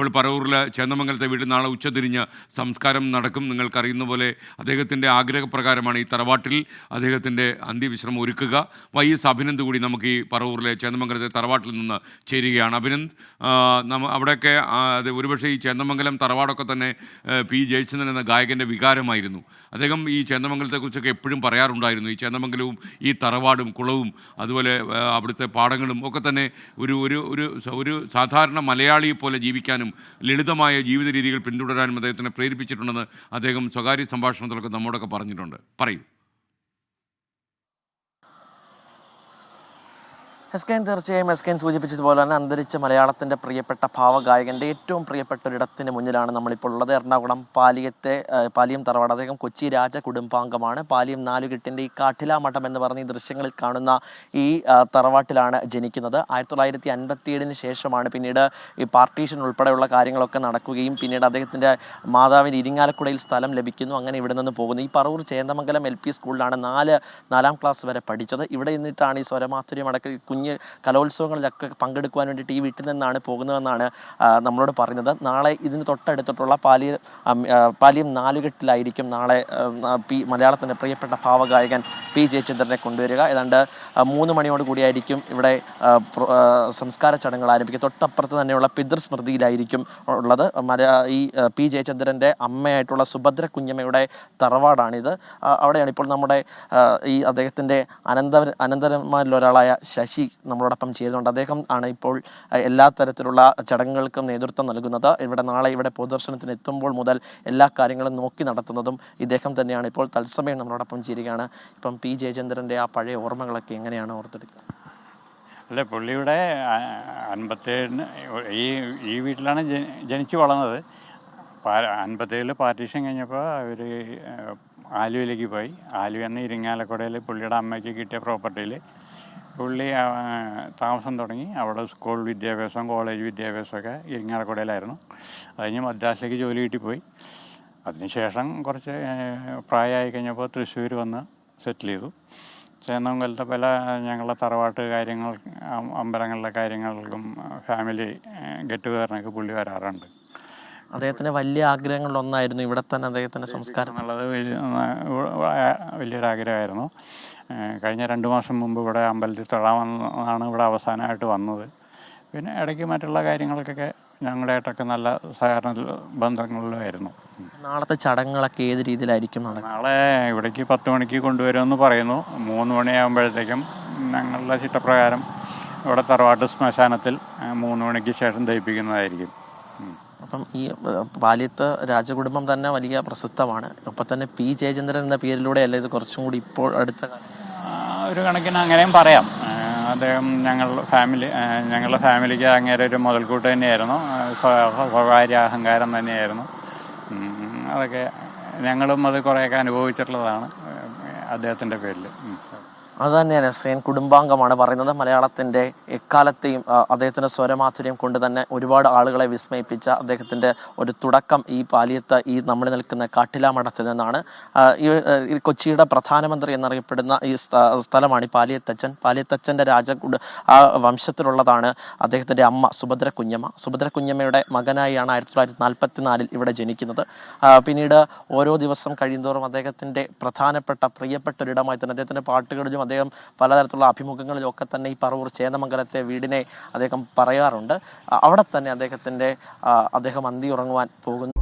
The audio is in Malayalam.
ഇപ്പോൾ പറവൂരിലെ ചേന്നമംഗലത്തെ വീട് നാളെ ഉച്ചതിരിഞ്ഞ് സംസ്കാരം നടക്കും. നിങ്ങൾക്കറിയുന്ന പോലെ അദ്ദേഹത്തിന്റെ ആഗ്രഹപ്രകാരമാണ് ഈ തറവാട്ടിൽ അദ്ദേഹത്തിന്റെ അന്ത്യവിശ്രമം ഒരുക്കുക. വൈ എസ് അഭിനന്ദ് കൂടി നമുക്ക് ഈ പറവൂരിലെ ചേന്നമംഗലത്തെ തറവാട്ടിൽ നിന്ന് ചേരുകയാണ്. അഭിനന്ദ് നമ്മ അവിടെയൊക്കെ അത് ഒരുപക്ഷെ ഈ ചേന്നമംഗലം തറവാടൊക്കെ തന്നെ പി. ജയചന്ദ്രൻ എന്ന ഗായകന്റെ വികാരമായിരുന്നു. അദ്ദേഹം ഈ ചേന്നമംഗലത്തെക്കുറിച്ചൊക്കെ എപ്പോഴും പറയാറുണ്ടായിരുന്നു. ഈ ചേന്നമംഗലവും ഈ തറവാടും കുളവും അതുപോലെ അവിടുത്തെ പാടങ്ങളും ഒക്കെ തന്നെ ഒരു ഒരു ഒരു സാധാരണ മലയാളിയെ പോലെ ജീവിക്കാനും ലളിതമായ ജീവിത രീതികൾ പിന്തുടരാനും അദ്ദേഹത്തിനെ പ്രേരിപ്പിച്ചിട്ടുണ്ടെന്ന് അദ്ദേഹം സ്വകാര്യ സംഭാഷണത്തിലൊക്കെ നമ്മോടൊക്കെ പറഞ്ഞിട്ടുണ്ട്. പറയൂ. എസ് കെൻ തീർച്ചയായും എസ് സൂചിപ്പിച്ചതുപോലെ തന്നെ അന്തരിച്ച മലയാളത്തിന്റെ പ്രിയപ്പെട്ട ഭാവഗായകന്റെ ഏറ്റവും പ്രിയപ്പെട്ട ഒരിടത്തിന് മുന്നിലാണ് നമ്മളിപ്പോൾ ഉള്ളത്. എറണാകുളം പാലിയത്തെ പാലിയം തറവാട് അദ്ദേഹം കൊച്ചി രാജ കുടുംബാംഗമാണ്. പാലിയം നാലുകെട്ടിന്റെ ഈ കാട്ടില മഠം എന്ന് പറഞ്ഞ ഈ ദൃശ്യങ്ങളിൽ കാണുന്ന ഈ തറവാട്ടിലാണ് ജനിക്കുന്നത്. ആയിരത്തി തൊള്ളായിരത്തി അൻപത്തിയേഴിന് ശേഷമാണ് പിന്നീട് ഈ പാർട്ടീഷൻ ഉൾപ്പെടെയുള്ള കാര്യങ്ങളൊക്കെ നടക്കുകയും പിന്നീട് അദ്ദേഹത്തിന്റെ മാതാവിന് ഇരിങ്ങാലക്കുടയിൽ സ്ഥലം ലഭിക്കുന്നു. അങ്ങനെ ഇവിടെ നിന്ന് പോകുന്നു. ഈ പറവൂർ ചേന്ദമംഗലം എൽ പി സ്കൂളിലാണ് നാല് നാലാം ക്ലാസ് വരെ പഠിച്ചത്. ഇവിടെ നിന്നിട്ടാണ് ഈ സ്വരമാധുര്യം അടക്കം കുഞ്ഞ് കലോത്സവങ്ങളിലൊക്കെ പങ്കെടുക്കുവാൻ വേണ്ടിയിട്ട് ഈ വീട്ടിൽ നിന്നാണ് പോകുന്നതെന്നാണ് നമ്മളോട് പറഞ്ഞത് നാളെ ഇതിന് തൊട്ടടുത്തിട്ടുള്ള പാലിയ പാലിയം നാലുകെട്ടിലായിരിക്കും നാളെ പി മലയാളത്തിന്റെ പ്രിയപ്പെട്ട ഭാവഗായകൻ പി. ജയചന്ദ്രനെ കൊണ്ടുവരിക. ഏതാണ്ട് മൂന്ന് മണിയോട് കൂടിയായിരിക്കും ഇവിടെ സംസ്കാര ചടങ്ങുകൾ ആരംഭിക്കുക. തൊട്ടപ്പുറത്ത് തന്നെയുള്ള പിതൃസ്മൃതിയിലായിരിക്കും ഉള്ളത്. മല ഈ പി. ജയചന്ദ്രന്റെ അമ്മയായിട്ടുള്ള സുഭദ്ര കുഞ്ഞമ്മയുടെ തറവാടാണിത്. അവിടെയാണ് ഇപ്പോൾ നമ്മുടെ ഈ അദ്ദേഹത്തിന്റെ അനന്തര അനന്തരന്മാരിലൊരാളായ ശശി നമ്മളോടൊപ്പം ചെയ്തുകൊണ്ട് അദ്ദേഹം ആണ് ഇപ്പോൾ എല്ലാ തരത്തിലുള്ള ചടങ്ങുകൾക്കും നേതൃത്വം നൽകുന്നത്. ഇവിടെ നാളെ ഇവിടെ പൊതുദർശനത്തിന് എത്തുമ്പോൾ മുതൽ എല്ലാ കാര്യങ്ങളും നോക്കി നടത്തുന്നതും ഇദ്ദേഹം തന്നെയാണ്. ഇപ്പോൾ തത്സമയം നമ്മളോടൊപ്പം ചെയ്യുകയാണ് ഇപ്പം പി ജയചന്ദ്രന്റെ ആ പഴയ ഓർമ്മകളൊക്കെ എങ്ങനെയാണ് ഓർത്തെടുക്കുക അല്ല പുള്ളിയുടെ അൻപത്തേഴിന് ഈ ഈ വീട്ടിലാണ് ജനിച്ചു വളർന്നത്. അൻപത്തേഴിൽ പാർട്ടീഷൻ കഴിഞ്ഞപ്പോൾ അവർ ആലുവയിലേക്ക് പോയി. ആലുവ എന്ന ഇരിങ്ങാലക്കുടയിൽ പുള്ളിയുടെ അമ്മയ്ക്ക് കിട്ടിയ പ്രോപ്പർട്ടിയിൽ പുള്ളി താമസം തുടങ്ങി. അവിടെ സ്കൂൾ വിദ്യാഭ്യാസം കോളേജ് വിദ്യാഭ്യാസമൊക്കെ ഇരിങ്ങാലക്കുടയിലായിരുന്നു. അത് കഴിഞ്ഞ് മദ്രാസിലേക്ക് ജോലി കിട്ടിപ്പോയി. അതിനുശേഷം കുറച്ച് പ്രായമായി കഴിഞ്ഞപ്പോൾ തൃശ്ശൂർ വന്ന് സെറ്റിൽ ചെയ്തു. ചേന്നമംഗലത്തെ പല ഞങ്ങളുടെ തറവാട്ട് കാര്യങ്ങൾ അമ്പലങ്ങളിലെ കാര്യങ്ങൾക്കും ഫാമിലി ഗെറ്റ് ടുഗദറിനൊക്കെ പുള്ളി വരാറുണ്ട്. അദ്ദേഹത്തിന്റെ വലിയ ആഗ്രഹങ്ങളിലൊന്നായിരുന്നു ഇവിടെ തന്നെ അദ്ദേഹത്തിന്റെ സംസ്കാരം. എന്നുള്ളത് വലിയ വലിയൊരാഗ്രഹമായിരുന്നു. ഏഹ് കഴിഞ്ഞ രണ്ട് മാസം മുമ്പ് ഇവിടെ അമ്പലത്തിൽ തൊഴാമെന്നാണ് ഇവിടെ അവസാനമായിട്ട് വന്നത്. പിന്നെ ഇടയ്ക്ക് മറ്റുള്ള കാര്യങ്ങൾക്കൊക്കെ ഞങ്ങളുടെയായിട്ടൊക്കെ നല്ല സഹകരണ ബന്ധങ്ങളിലായിരുന്നു. നാളത്തെ ചടങ്ങുകളൊക്കെ ഏത് രീതിയിലായിരിക്കും നാളെ ഇവിടേക്ക് പത്ത് മണിക്ക് കൊണ്ടുവരുമെന്ന് പറയുന്നു. മൂന്ന് മണിയാകുമ്പോഴത്തേക്കും ഞങ്ങളുടെ ചിട്ടപ്രകാരം ഇവിടെ തറവാട്ട് ശ്മശാനത്തിൽ മൂന്ന് മണിക്ക് ശേഷം ദഹിപ്പിക്കുന്നതായിരിക്കും. അപ്പം ഈ ഏഹ്, രാജകുടുംബം തന്നെ വലിയ പ്രസിദ്ധമാണ് ഒപ്പം തന്നെ പി ജയചന്ദ്രൻ എന്ന പേരിലൂടെയല്ല ഇത് കുറച്ചും കൂടി ഇപ്പോൾ അടുത്ത ഒരു കണക്കിന് അങ്ങനെയും പറയാം. അദ്ദേഹം ഞങ്ങൾ ഫാമിലി ഞങ്ങളുടെ ഫാമിലിക്ക് അങ്ങേരെ ഒരു മുതൽക്കൂട്ട് തന്നെയായിരുന്നു. സ്വകാര്യ അഹങ്കാരം തന്നെയായിരുന്നു. അതൊക്കെ ഞങ്ങളും അത് കുറേയൊക്കെ അനുഭവിച്ചിട്ടുള്ളതാണ് അദ്ദേഹത്തിന്റെ പേരിൽ. അത് തന്നെയാണ് കുടുംബാംഗമാണ് പറയുന്നത്. മലയാളത്തിന്റെ എക്കാലത്തെയും അദ്ദേഹത്തിന്റെ സ്വരമാധുര്യം കൊണ്ട് തന്നെ ഒരുപാട് ആളുകളെ വിസ്മയിപ്പിച്ച അദ്ദേഹത്തിന്റെ ഒരു തുടക്കം ഈ പാലിയത്ത് ഈ നമ്മൾ നിൽക്കുന്ന കാട്ടിലാമഠത്തിൽ നിന്നാണ്. ഈ കൊച്ചിയുടെ പ്രധാനമന്ത്രി എന്നറിയപ്പെടുന്ന ഈ സ്ഥലമാണ് ഈ പാലിയത്തച്ഛൻ. പാലിയത്തച്ഛന്റെ രാജകുട ആ വംശത്തിലുള്ളതാണ് അദ്ദേഹത്തിന്റെ അമ്മ സുഭദ്ര കുഞ്ഞമ്മ സുഭദ്ര കുഞ്ഞമ്മയുടെ മകനായാണ് ആയിരത്തി തൊള്ളായിരത്തി നാൽപ്പത്തി നാലിൽ ഇവിടെ ജനിക്കുന്നത്. പിന്നീട് ഓരോ ദിവസം കഴിയുന്തോറും അദ്ദേഹത്തിന്റെ പ്രധാനപ്പെട്ട പ്രിയപ്പെട്ട ഒരിടമായി തന്നെ അദ്ദേഹത്തിന്റെ പാട്ടുകളിലും അദ്ദേഹം പലതരത്തിലുള്ള അഭിമുഖങ്ങളിലൊക്കെ തന്നെ ഈ പറവൂർ ചേന്നമംഗലത്തെ വീടിനെ അദ്ദേഹം പറയാറുണ്ട്. അവിടെ തന്നെ അദ്ദേഹത്തിന്റെ അദ്ദേഹം അന്തി ഉറങ്ങുവാൻ പോകുന്നു.